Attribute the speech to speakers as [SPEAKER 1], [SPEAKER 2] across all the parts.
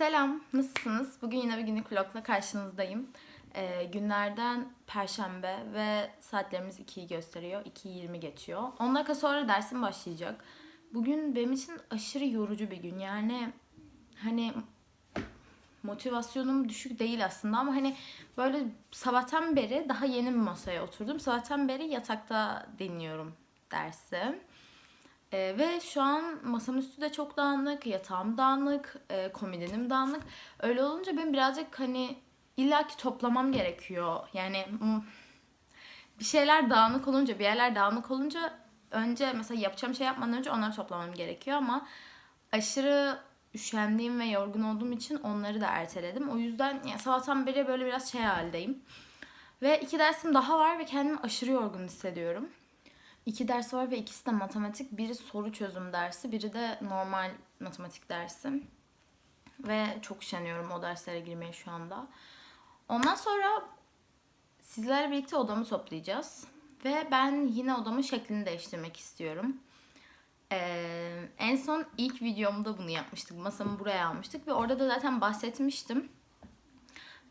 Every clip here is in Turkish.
[SPEAKER 1] Selam, nasılsınız? Bugün yine bir günlük vlogla karşınızdayım. Ee, günlerden Perşembe ve saatlerimiz 2'yi gösteriyor. 2.20 geçiyor. 10 dakika sonra dersim başlayacak. Bugün benim için aşırı yorucu bir gün. Yani hani motivasyonum düşük değil aslında ama hani böyle sabahtan beri daha yeni bir masaya oturdum. Sabahtan beri yatakta dinliyorum dersi. Ee, ve şu an masamın üstü de çok dağınık, yatağım dağınık, e, komodinim dağınık. Öyle olunca ben birazcık hani illaki toplamam gerekiyor. Yani bir şeyler dağınık olunca, bir yerler dağınık olunca önce mesela yapacağım şey yapmadan önce onları toplamam gerekiyor ama aşırı üşendiğim ve yorgun olduğum için onları da erteledim. O yüzden yani sabahtan beri böyle biraz şey haldeyim. Ve iki dersim daha var ve kendimi aşırı yorgun hissediyorum. İki ders var ve ikisi de matematik. Biri soru çözüm dersi, biri de normal matematik dersi. Ve çok üşeniyorum o derslere girmeye şu anda. Ondan sonra sizlerle birlikte odamı toplayacağız. Ve ben yine odamın şeklini değiştirmek istiyorum. Ee, en son ilk videomda bunu yapmıştık. Masamı buraya almıştık ve orada da zaten bahsetmiştim.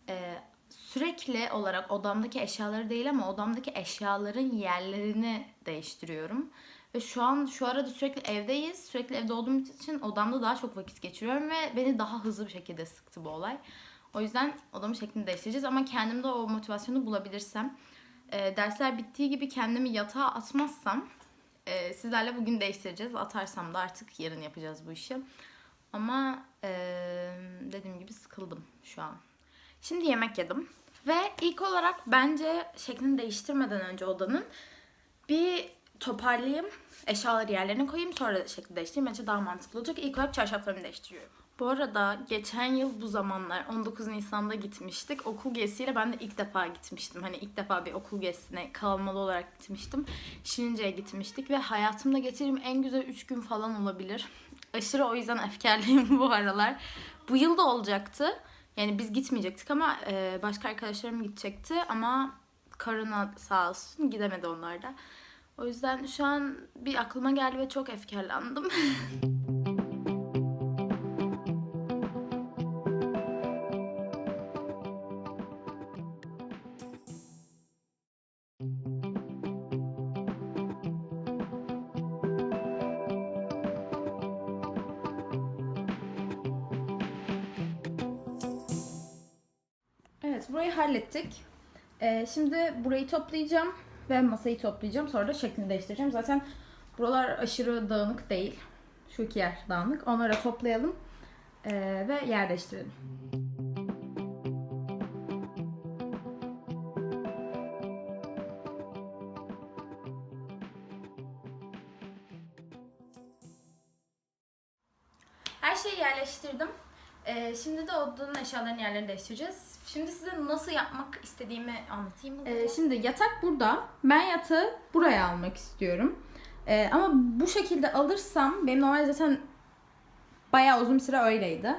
[SPEAKER 1] Ee, sürekli olarak odamdaki eşyaları değil ama odamdaki eşyaların yerlerini değiştiriyorum. Ve şu an şu arada sürekli evdeyiz. Sürekli evde olduğum için odamda daha çok vakit geçiriyorum ve beni daha hızlı bir şekilde sıktı bu olay. O yüzden odamın şeklini değiştireceğiz ama kendimde o motivasyonu bulabilirsem, e, dersler bittiği gibi kendimi yatağa atmazsam e, sizlerle bugün değiştireceğiz. Atarsam da artık yarın yapacağız bu işi. Ama e, dediğim gibi sıkıldım şu an. Şimdi yemek yedim. Ve ilk olarak bence şeklini değiştirmeden önce odanın bir toparlayayım. Eşyaları yerlerine koyayım sonra şekli değiştireyim. Bence daha mantıklı olacak. İlk olarak çarşaflarımı değiştiriyorum. Bu arada geçen yıl bu zamanlar 19 Nisan'da gitmiştik. Okul gezisiyle ben de ilk defa gitmiştim. Hani ilk defa bir okul gezisine kalmalı olarak gitmiştim. Şirince'ye gitmiştik ve hayatımda geçirdiğim en güzel 3 gün falan olabilir. Aşırı o yüzden efkarlıyım bu aralar. Bu yıl da olacaktı. Yani biz gitmeyecektik ama e, başka arkadaşlarım gidecekti ama karına sağ olsun gidemedi onlar da. O yüzden şu an bir aklıma geldi ve çok efkarlandım. hallettik. Ee, şimdi burayı toplayacağım ve masayı toplayacağım. Sonra da şeklini değiştireceğim. Zaten buralar aşırı dağınık değil. Şu iki yer dağınık. Onları toplayalım ee, ve yer değiştirelim. Her şeyi yerleştirdim. Ee, şimdi de odanın eşyalarının yerlerini değiştireceğiz. Şimdi size nasıl yapmak istediğimi anlatayım. mı? Ee, şimdi yatak burada. Ben yatağı buraya almak istiyorum. Ee, ama bu şekilde alırsam benim normalde zaten bayağı uzun bir süre öyleydi.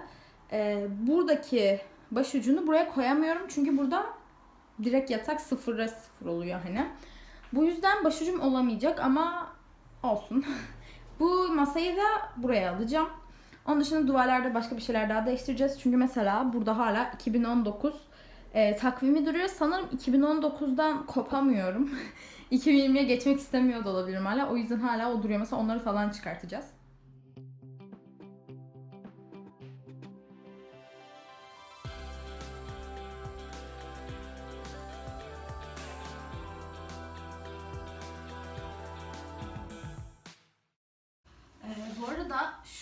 [SPEAKER 1] Ee, buradaki başucunu buraya koyamıyorum çünkü burada direkt yatak sıfıra sıfır oluyor hani. Bu yüzden başucum olamayacak ama olsun. bu masayı da buraya alacağım. Onun dışında duvarlarda başka bir şeyler daha değiştireceğiz. Çünkü mesela burada hala 2019 e, takvimi duruyor. Sanırım 2019'dan kopamıyorum. 2020'ye geçmek istemiyor da olabilirim hala. O yüzden hala o duruyor. Mesela onları falan çıkartacağız.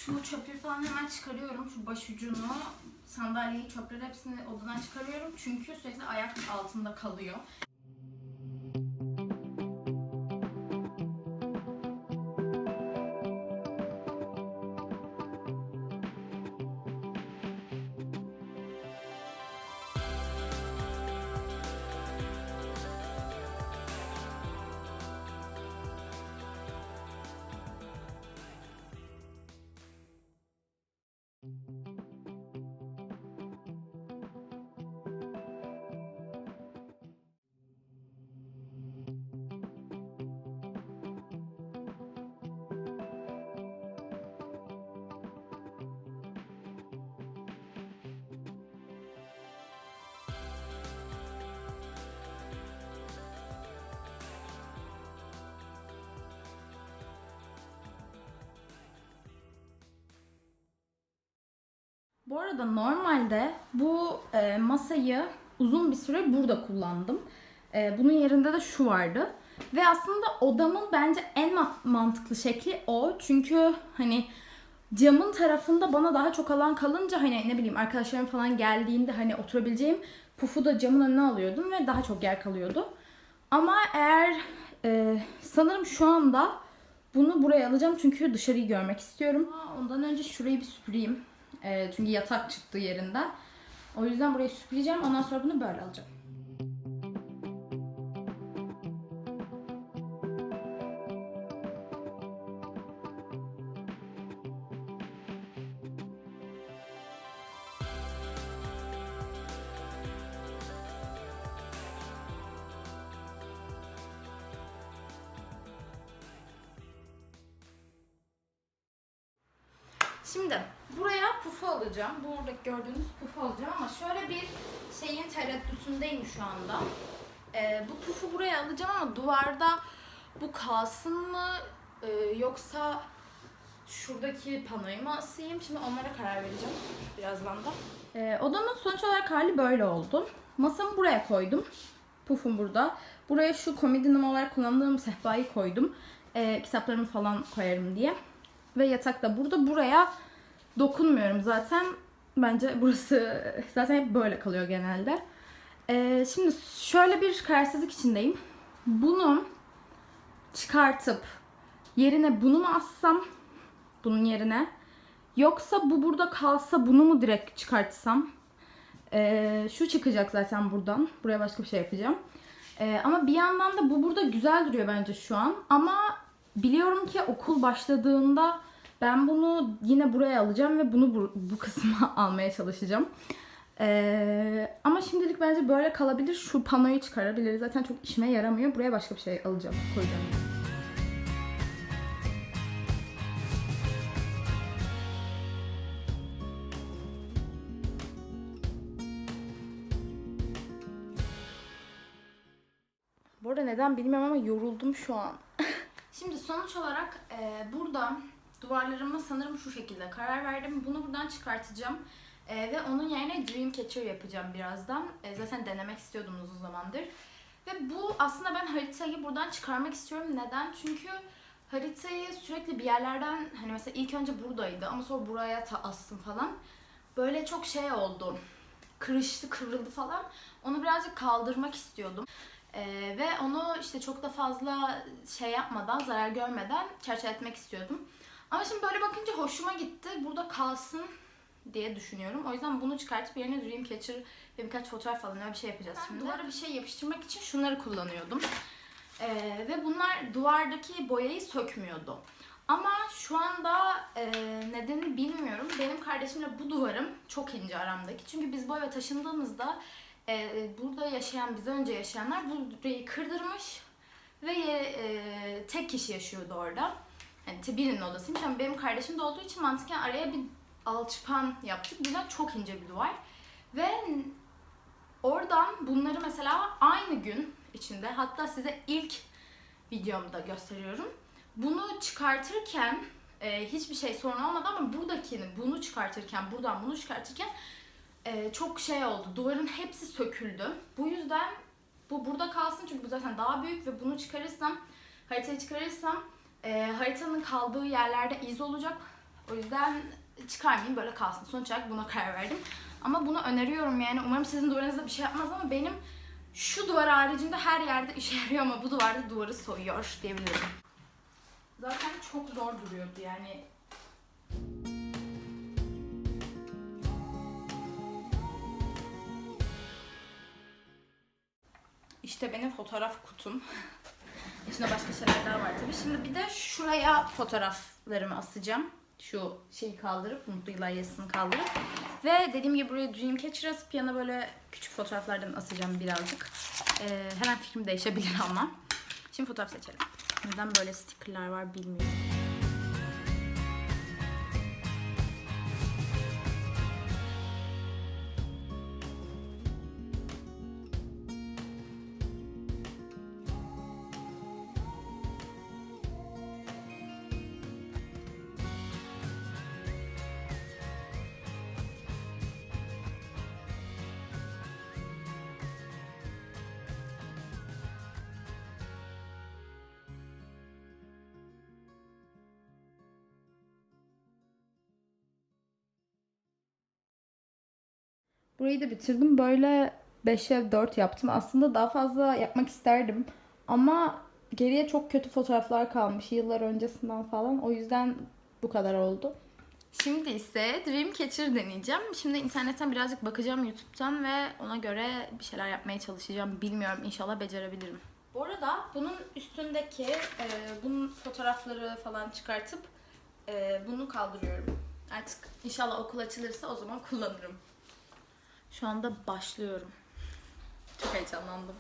[SPEAKER 1] Arada şu çöpleri falan hemen çıkarıyorum. Şu başucunu, sandalyeyi, çöpleri hepsini odadan çıkarıyorum. Çünkü sürekli ayak altında kalıyor. Bu arada normalde bu e, masayı uzun bir süre burada kullandım. E, bunun yerinde de şu vardı. Ve aslında odamın bence en ma- mantıklı şekli o. Çünkü hani camın tarafında bana daha çok alan kalınca hani ne bileyim arkadaşlarım falan geldiğinde hani oturabileceğim pufu da camın önüne alıyordum ve daha çok yer kalıyordu. Ama eğer e, sanırım şu anda bunu buraya alacağım çünkü dışarıyı görmek istiyorum. Ondan önce şurayı bir süpüreyim. E, çünkü yatak çıktı yerinden. O yüzden burayı süpüreceğim. Ondan sonra bunu böyle alacağım. Şimdi buraya pufu alacağım. Buradaki gördüğünüz pufu alacağım ama şöyle bir şeyin tereddütündeyim şu anda. Ee, bu pufu buraya alacağım ama duvarda bu kalsın mı Ee, yoksa şuradaki panoyu mu asayım? Şimdi onlara karar vereceğim birazdan da. Ee, odamın sonuç olarak hali böyle oldu. Masamı buraya koydum. Pufum burada. Buraya şu komedinim olarak kullandığım sehpayı koydum. Ee, kitaplarımı falan koyarım diye. Ve yatak da burada. Buraya dokunmuyorum zaten. Bence burası zaten hep böyle kalıyor genelde. Ee, şimdi şöyle bir kararsızlık içindeyim. Bunu çıkartıp yerine bunu mu assam? Bunun yerine. Yoksa bu burada kalsa bunu mu direkt çıkartsam? Ee, şu çıkacak zaten buradan. Buraya başka bir şey yapacağım. Ee, ama bir yandan da bu burada güzel duruyor bence şu an. Ama biliyorum ki okul başladığında ben bunu yine buraya alacağım ve bunu bu, bu kısma almaya çalışacağım. Ee, ama şimdilik bence böyle kalabilir. Şu panoyu çıkarabiliriz. Zaten çok işime yaramıyor. Buraya başka bir şey alacağım, koyacağım. Bu arada neden bilmiyorum ama yoruldum şu an. Şimdi sonuç olarak e, burada duvarlarıma sanırım şu şekilde karar verdim. Bunu buradan çıkartacağım. E, ve onun yerine Dreamcatcher yapacağım birazdan. E, zaten denemek istiyordum uzun zamandır. Ve bu aslında ben haritayı buradan çıkarmak istiyorum. Neden? Çünkü haritayı sürekli bir yerlerden hani mesela ilk önce buradaydı ama sonra buraya ta astım falan. Böyle çok şey oldu. Kırıştı, kıvrıldı falan. Onu birazcık kaldırmak istiyordum. Ee, ve onu işte çok da fazla şey yapmadan, zarar görmeden çerçeveletmek istiyordum. Ama şimdi böyle bakınca hoşuma gitti. Burada kalsın diye düşünüyorum. O yüzden bunu çıkartıp yerine Dreamcatcher ve birkaç fotoğraf falan öyle bir şey yapacağız şimdi. Duvara bir şey yapıştırmak için şunları kullanıyordum. Ee, ve bunlar duvardaki boyayı sökmüyordu. Ama şu anda e, nedeni bilmiyorum. Benim kardeşimle bu duvarım çok ince aramdaki. Çünkü biz bu eve taşındığımızda e, burada yaşayan, bizden önce yaşayanlar burayı kırdırmış ve e, tek kişi yaşıyordu orada. Yani birinin odasıymış ama benim kardeşim de olduğu için mantıken araya bir alçıpan yaptık. Güzel çok ince bir duvar. Ve oradan bunları mesela aynı gün içinde hatta size ilk videomda gösteriyorum. Bunu çıkartırken e, hiçbir şey sorun olmadı ama buradakini bunu çıkartırken buradan bunu çıkartırken e, çok şey oldu. Duvarın hepsi söküldü. Bu yüzden bu burada kalsın çünkü bu zaten daha büyük ve bunu çıkarırsam, haritayı çıkarırsam e, haritanın kaldığı yerlerde iz olacak. O yüzden çıkarmayayım böyle kalsın. Sonuç olarak buna karar verdim. Ama bunu öneriyorum yani. Umarım sizin duvarınızda bir şey yapmaz ama benim şu duvar haricinde her yerde işe yarıyor ama bu duvarda duvarı soyuyor diyebilirim. Zaten çok zor duruyordu yani. İşte benim fotoğraf kutum. İçinde başka şeyler daha var tabii. Şimdi bir de şuraya fotoğraflarımı asacağım. Şu şeyi kaldırıp, mutlu yıllar yazısını kaldırıp. Ve dediğim gibi buraya Dreamcatcher asıp yana böyle küçük fotoğraflardan asacağım birazcık. Ee, hemen fikrim değişebilir ama. Şimdi fotoğraf seçelim. Neden böyle stickerlar var bilmiyorum. Burayı da bitirdim. Böyle 5'e 4 yaptım. Aslında daha fazla yapmak isterdim. Ama geriye çok kötü fotoğraflar kalmış yıllar öncesinden falan. O yüzden bu kadar oldu. Şimdi ise Dreamcatcher deneyeceğim. Şimdi internetten birazcık bakacağım YouTube'dan ve ona göre bir şeyler yapmaya çalışacağım. Bilmiyorum inşallah becerebilirim. Bu arada bunun üstündeki e, bunun fotoğrafları falan çıkartıp e, bunu kaldırıyorum. Artık inşallah okul açılırsa o zaman kullanırım. Şu anda başlıyorum. Çok heyecanlandım.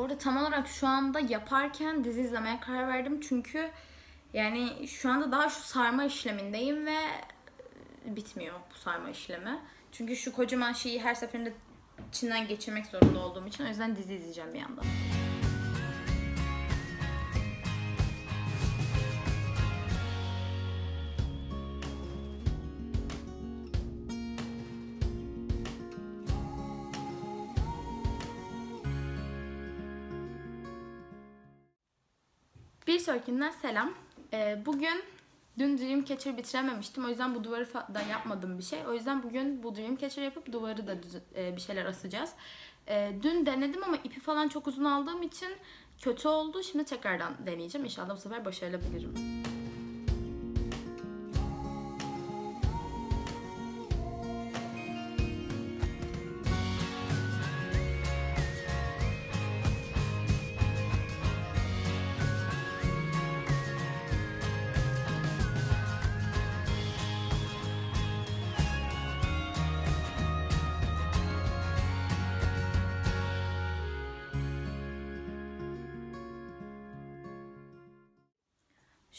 [SPEAKER 1] Bu arada tam olarak şu anda yaparken dizi izlemeye karar verdim çünkü yani şu anda daha şu sarma işlemindeyim ve bitmiyor bu sarma işlemi. Çünkü şu kocaman şeyi her seferinde içinden geçirmek zorunda olduğum için o yüzden dizi izleyeceğim bir yandan. Bir sonrakinden selam. Ee, bugün dün Dreamcatcher bitirememiştim. O yüzden bu duvarı da yapmadım bir şey. O yüzden bugün bu Dreamcatcher yapıp duvarı da e, bir şeyler asacağız. Ee, dün denedim ama ipi falan çok uzun aldığım için kötü oldu. Şimdi tekrardan deneyeceğim. İnşallah bu sefer başarabilirim.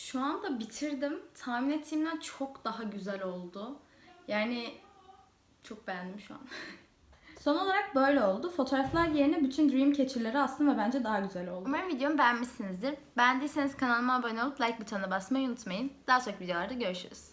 [SPEAKER 1] Şu anda bitirdim. Tahmin ettiğimden çok daha güzel oldu. Yani çok beğendim şu an. Son olarak böyle oldu. Fotoğraflar yerine bütün Dreamcatcher'ları astım ve bence daha güzel oldu. Umarım videomu beğenmişsinizdir. Beğendiyseniz kanalıma abone olup like butonuna basmayı unutmayın. Daha sonraki videolarda görüşürüz.